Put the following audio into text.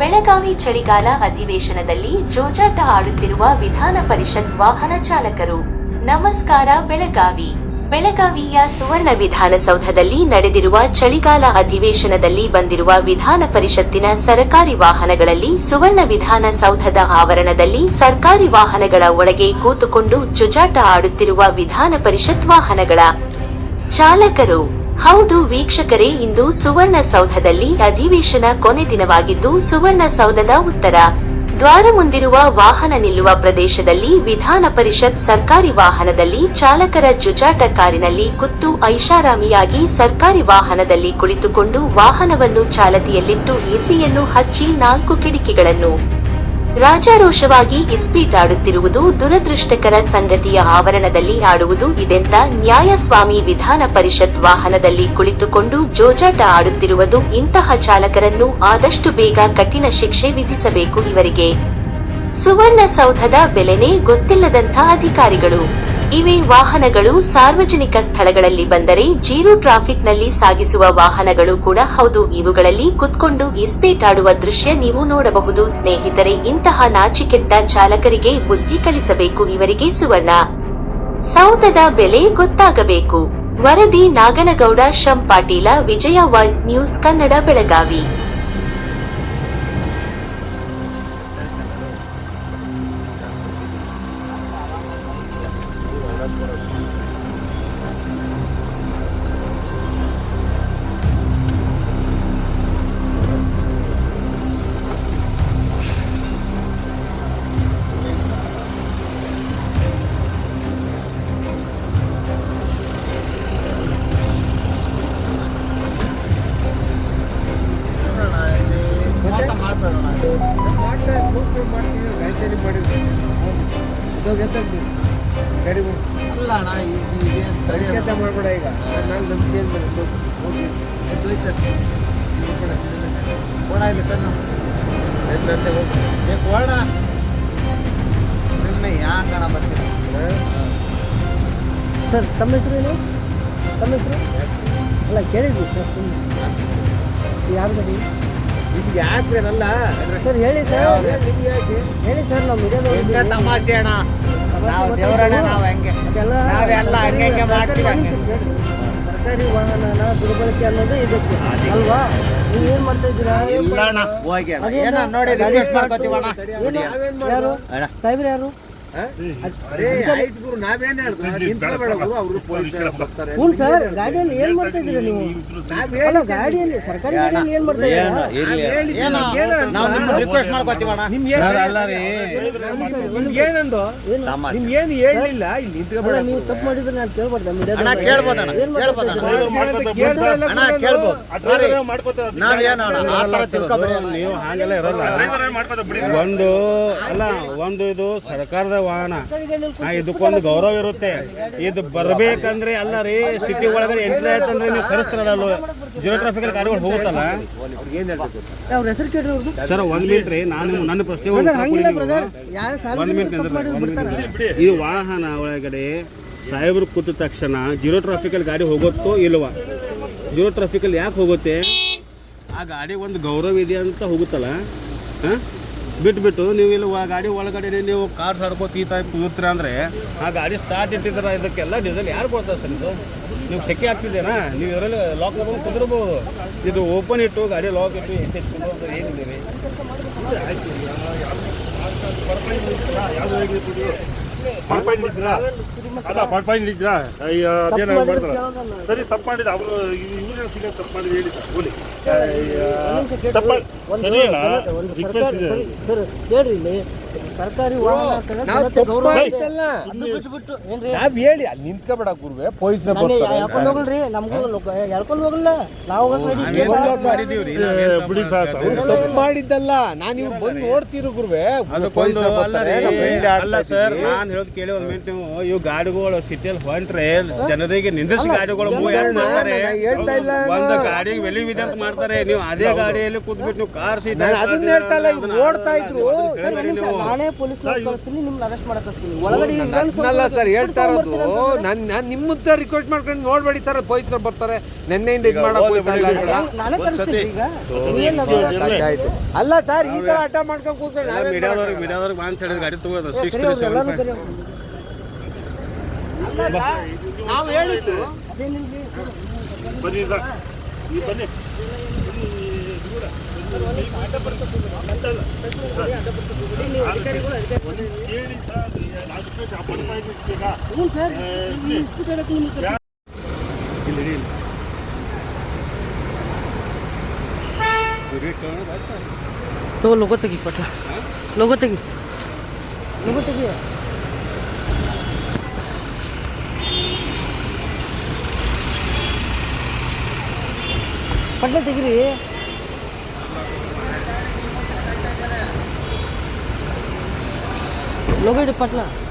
ಬೆಳಗಾವಿ ಚಳಿಗಾಲ ಅಧಿವೇಶನದಲ್ಲಿ ಜೋಜಾಟ ಆಡುತ್ತಿರುವ ವಿಧಾನ ಪರಿಷತ್ ವಾಹನ ಚಾಲಕರು. ನಮಸ್ಕಾರ, ಬೆಳಗಾವಿ. ಬೆಳಗಾವಿಯ ಸುವರ್ಣ ವಿಧಾನಸೌಧದಲ್ಲಿ ನಡೆದಿರುವ ಚಳಿಗಾಲ ಅಧಿವೇಶನದಲ್ಲಿ ಬಂದಿರುವ ವಿಧಾನ ಪರಿಷತ್ತಿನ ಸರಕಾರಿ ವಾಹನಗಳಲ್ಲಿ ಸುವರ್ಣ ವಿಧಾನಸೌಧದ ಆವರಣದಲ್ಲಿ ಸರ್ಕಾರಿ ವಾಹನಗಳ ಒಳಗೆ ಕೂತುಕೊಂಡು ಜುಜಾಟ ಆಡುತ್ತಿರುವ ವಿಧಾನ ಪರಿಷತ್ ವಾಹನಗಳ ಚಾಲಕರು. ಹೌದು ವೀಕ್ಷಕರೇ, ಇಂದು ಸುವರ್ಣಸೌಧದಲ್ಲಿ ಅಧಿವೇಶನ ಕೊನೆ ದಿನವಾಗಿದ್ದು ಸುವರ್ಣಸೌಧದ ಉತ್ತರ. ದ್ವಾರ ಮುಂದಿರುವ ವಾಹನ ನಿಲ್ಲುವ ಪ್ರದೇಶದಲ್ಲಿ ವಿಧಾನ ಪರಿಷತ್ ಸರ್ಕಾರಿ ವಾಹನದಲ್ಲಿ ಚಾಲಕರ ಜುಜಾಟ ಕಾರಿನಲ್ಲಿ ಕುತ್ತು ಐಷಾರಾಮಿಯಾಗಿ ಸರ್ಕಾರಿ ವಾಹನದಲ್ಲಿ ಕುಳಿತುಕೊಂಡು ವಾಹನವನ್ನು ಚಾಲತಿಯಲ್ಲಿಟ್ಟು ಎಸಿಯನ್ನು ಹಚ್ಚಿ ನಾಲ್ಕು ಕಿಟಕಿಗಳನ್ನು ರಾಜಾರೋಷವಾಗಿ ಇಸ್ಪೀಟ್ ಆಡುತ್ತಿರುವುದು ದುರದೃಷ್ಟಕರ ಸಂಗತಿಯ ಆವರಣದಲ್ಲಿ ಆಡುವುದು ಇದೆಂತ ನ್ಯಾಯಸ್ವಾಮಿ ವಿಧಾನ ಪರಿಷತ್ ವಾಹನದಲ್ಲಿ ಕುಳಿತುಕೊಂಡು ಜೋಜಾಟ ಆಡುತ್ತಿರುವುದು ಇಂತಹ ಚಾಲಕರನ್ನು ಆದಷ್ಟು ಬೇಗ ಕಠಿಣ ಶಿಕ್ಷೆ ವಿಧಿಸಬೇಕು ಇವರಿಗೆ. ಸುವರ್ಣ ಸೌಧದ ಬೆಲೆನೇ ಗೊತ್ತಿಲ್ಲದಂಥ ಅಧಿಕಾರಿಗಳು. ಇವೆ ವಾಹನಗಳು ಸಾರ್ವಜನಿಕ ಸ್ಥಳಗಳಲ್ಲಿ ಬಂದರೆ ಜೀರೋ ಟ್ರಾಫಿಕ್ನಲ್ಲಿ ಸಾಗಿಸುವ ವಾಹನಗಳು ಕೂಡ ಹೌದು. ಇವುಗಳಲ್ಲಿ ಕುತ್ಕೊಂಡು ಇಸ್ಪೇಟಾಡುವ ದೃಶ್ಯ ನೀವು ನೋಡಬಹುದು. ಸ್ನೇಹಿತರೆ, ಇಂತಹ ನಾಚಿಕೆಟ್ಟ ಚಾಲಕರಿಗೆ ಬುದ್ಧಿ ಕಲಿಸಬೇಕು ಇವರಿಗೆ ಸುವರ್ಣ. ಸೌಧದ ಬೆಲೆ ಗೊತ್ತಾಗಬೇಕು. ವರದಿ ನಾಗನಗೌಡ ಶಂ ಪಾಟೀಲ, ವಿಜಯ ವಾಯ್ಸ್ ನ್ಯೂಸ್ ಕನ್ನಡ ಬೆಳಗಾವಿ. ಅಲ್ಲ ಅಣ್ಣ ಈಗ ಮಾಡ್ಬೇಡ ಈಗ. ನಾನು ಕೋಣ ಇಲ್ಲಿ ಏ ಕೋಣ ನಿನ್ನೆ ಯಾಕಣ ಬರ್ತೀನಿ ಸರ್ ತಮ್ಮ ಹೆಸರು ಏನು? ತಮ್ಮ ಹೆಸರು? ಅಲ್ಲ ಕೇಳಿದ್ವಿ ಸರ್ ಯಾರು ಯಾರು ನಿಮ್ಗೆ ಯಾಕ್ರೇನಲ್ಲ ಸರ್ ಹೇಳಿ ಸರ್. ಹೇಳಿ ತಮಾಷೆ ಅಣ್ಣ? ನಾವು ದೇವರಣ್ಣ ನಾವು ಹೆಂಗೆ? ಅದೆಲ್ಲ ನಾವೆಲ್ಲ ಹಂಗೆ ಹಂಗೆ ಮಾಡ್ತೀವಿ ಹಂಗೆ. ಸರ್ಕಾರಿ ವಾಹನನ ದುರ್ಬಳಕೆ ಅನ್ನೋದು ಇದಕ್ಕೆ. ಅಲ್ವಾ? ನೀವು ಏನು ಮಾಡ್ತಾ ಇದ್ದೀರಾ? ಇಲ್ಲ ಅಣ್ಣ. ಹೋಗಿ ಅಣ್ಣ. ನೋಡಿ ರಿಕ್ವೆಸ್ಟ್ ಮಾಡ್ಕೊತೀವಿ ಅಣ್ಣ ಏನು? ಯಾರು ಸಾಹೇಬ್ರು ಯಾರು? ಹ್ಞೂ ಸರ್ ಗಾಡಿಯಲ್ಲಿ ಏನು ಮಾಡ್ತಾ ಇದ್ದೀರಾ ನೀವು? ಅಲ್ಲ ಗಾಡಿಯಲ್ಲಿ ಸರ್ಕಾರಿ ಗಾಡಿಯಲ್ಲಿ ಏನು ಮಾಡ್ತಾ ಇದ್ದೀರಾ? ಏನೋ? ನಾವು ನಿಮ್ಮ ರಿಕ್ವೆಸ್ಟ್ ಮಾಡ್ಕೊತೀವಿ ಅಣ್ಣ. ನಿಮ್ಗೆ ಏನಂದು? ಏನು ತಮಾಷೆ. ನಿಮ್ಗೆ ಏನು ಹೇಳಿಲ್ಲ? ಇಲ್ಲಿ ನಿಂತ್ಕೋಬೇಡ. ನೀವು ತಪ್ಪು ಮಾಡಿದ್ರೆ ನಾನು ಕೇಳ್ಬಾರ್ದ. ಏನು ಕೇಳ್ಬೋದು ನೀವು ಹಾಗೆಲ್ಲ ಇರಲ್ಲ. ಒಂದು ಅಲ್ಲ ಒಂದು ಇದು ಸರ್ಕಾರದ ವಾಹನ ಇದಕ್ಕೊಂದು ಗೌರವ ಇರುತ್ತೆ. ಇದು ಬರ್ಬೇಕಂದ್ರೆ ಅಲ್ಲ ರೀ ಸಿಟಿ ಒಳಗಡೆ ಎಂಟ್ರಿ ಆಯ್ತಂದ್ರೆ ನೀವು ಕರೆಸ್ತಾರಲ್ಲ ಜೀರೋ ಟ್ರಾಫಿಕ್ ಗಾಡಿಗಳು ಹೋಗುತ್ತಲ್ಲ? ಸರ್ ಒಂದ್ ಮಿನಿಟ್ ರೀ ನಾನು ನನ್ನ ಪ್ರಶ್ನೆ ಒಂದು ಮಿನಿಟ್ ಈ ವಾಹನ ಒಳಗಡೆ ಸಾಹೇಬ್ರು ಕೂತ ತಕ್ಷಣ ಜೀರೋ ಟ್ರಾಫಿಕಲ್ಲಿ ಗಾಡಿ ಹೋಗುತ್ತೋ ಇಲ್ವಾ? ಜೀರೋ ಟ್ರಾಫಿಕಲ್ಲಿ ಯಾಕೆ ಹೋಗುತ್ತೆ? ಆ ಗಾಡಿ ಒಂದು ಗೌರವ ಇದೆ ಅಂತ ಹೋಗುತ್ತಲ್ಲ? ಹಾಂ? ಬಿಟ್ಬಿಟ್ಟು ನೀವು ಇಲ್ಲಿ ಗಾಡಿ ಒಳಗಡೆ ನೀವು ಕಾರ್ ಸಾಡ್ಕೋತ ಈ ಟೈಪ್ ಕೂತ್ರಿ ಅಂದರೆ ಆ ಗಾಡಿ ಸ್ಟಾರ್ಟ್ ಇಟ್ಟಿದ್ರ ಇದಕ್ಕೆಲ್ಲ ಡೀಸೆಲ್ ಯಾರು ಕೊಡ್ತಾರೆ ಸರ್ ಇದು? ನೀವು ಸೆಕೆ ಆಗ್ತಿದ್ದೀರಾ ನೀವು ಇದರಲ್ಲಿ ಲಾಕ್ ಮಾಡ್ಕೊಂಡು ಕುದಿರ್ಬೋದು ಇದು ಓಪನ್ ಇಟ್ಟು ಗಾಡಿ ಲಾಕ್ ಇಟ್ಟು ಎಸಿ ಹಚ್ಕೊಂಡು ಏನಿದೆ ರೀ ಮಾಡ್ಕೊಂಡಿದ್ರಾ ಅಲ್ಲ ಮಾಡ್ಕೊಂಡಿದ್ರಾ ಅಯ್ಯೋ ಅದೇನೋ ಮಾಡ್ತಾರ ಸರಿ ತಪ್ಪು ಮಾಡಿದ ಅವರು ಇಂಜಿನಿಯರ್ ಸಿಗ ತಪ್ಪು ಮಾಡಿದ ಹೇಳಿ ಸರ್ ಹೋಲಿ. ತಪ್ಪ ಸರಿ ರಿಕ್ವೆಸ್ಟ್ ಇದೆ. ಸರ್ ಹೇಳ್ರಿ ಇಲ್ಲಿ. ಸರ್ಕಾರಿ ನಾವ್ ಹೇಳಿ ಅಲ್ಲಿ ನಿಂತ್ಕೋಬೇಡ ಗುರುವೆ ಪೊಲೀಸ್ ನಾನು ಹೇಳ್ಕೊಂಡು ಹೋಗಲ್ರಿ ನಮಗೂ ಹೇಳ್ಕೊಂಡು ಹೋಗಲ್ಲ. ನಾವು ಮಾಡಿದ್ದಲ್ಲ. ನಾನು ಇವ್ರು ಬಂದು ನೋಡ್ತಿರು ಗುರುವೆ. ಅಲ್ಲ ಸರ್ ನಾನು ಹೇಳೋದು ಕೇಳಿ ಒಂದ್ ಮಿನಿಟ್ ನೀವು. ಇವ್ ಗಾಡಿಗಳು ಸಿಟಿಯಲ್ಲಿ ಹೊಂಟ್ರೆ ಜನರಿಗೆ ನಿಂದಿಸಿ ಗಾಡಿಗಳು ಮಾಡ್ತಾರೆ? ನಾನು ಹೇಳ್ತಾ ಇಲ್ಲ ಒಂದು ಗಾಡಿಗೆ ಬೆಲೆ ಇದೆ ಅಂತ ಮಾಡ್ತಾರೆ. ನೀವು ಅದೇ ಗಾಡಿಯಲ್ಲಿ ಕೂತ್ಬಿಟ್ಟು ನೀವು ಕಾರ್ ಸೀಟ್ ನಾನು ಅದನ್ನ ಹೇಳ್ತಾ ಇಲ್ಲ, ಓಡ್ತಾ ಇದ್ರು. ನಾನೇ ಪೊಲೀಸ್ ಕಳಿಸ್ತೀನಿ ನಿಮ್ನ ಅರೆಸ್ಟ್ ಮಾಡಕ್ ಕಳಿಸ್ತೀನಿ. ಒಳಗಡೆ ನನ್ನಲ್ಲ ಸರ್ ಹೇಳ್ತಾ ಇರೋದು. ನಾನು ನಾನು ನಿಮ್ಮ ಹತ್ರ ರಿಕ್ವೆಸ್ಟ್ ಮಾಡ್ಕೊಂಡು ನೋಡ್ಬೇಡಿ ಸರ್ ಪೊಲೀಸರು ಬರ್ತಾರೆ. ನೆನ್ನೆಯಿಂದ ಇದು ಮಾಡಕ್ ಹೋಗ್ತಾ ನಾನೇ ಕಳಿಸ್ತೀನಿ ಈಗ. ಆಯ್ತು. ಅಲ್ಲ ಸರ್ ಈ ತರ ಹಠ ಮಾಡ್ಕೊಂಡು ಕೂತ್ಕೊಂಡು ಬಾ ಅಂತ ಹೇಳಿದ್ರೆ ಗಾಡಿ ತಗೋದು. ಸಿಕ್ಸ್ ಕರಿ ತ್ರೀ ಸೆವೆನ್ ಫೈವ್ ನಾವು ಹೇಳಿದ್ದು ಬನ್ನಿ ಸರ್. ಈ ಬನ್ನಿ. ಹೇಳಿ ಸರ್ ಅದಕ್ಕೆ ಚಾಪಲ್ ಪಾಯಿಂಟ್ ಹ್ಞೂ ಸರ್ ಈ ಸ್ಕೂಟರ್ ಹಾಕಿ ನಿಮ್ಗೆ ಕರ್ಸಿ- ಇಲ್ಲಿ ಇಡಿ, ಇಲ್ಲಿ. ರೇಟ್ ತಗೊಳ್ಳೋಣ, ಬಾ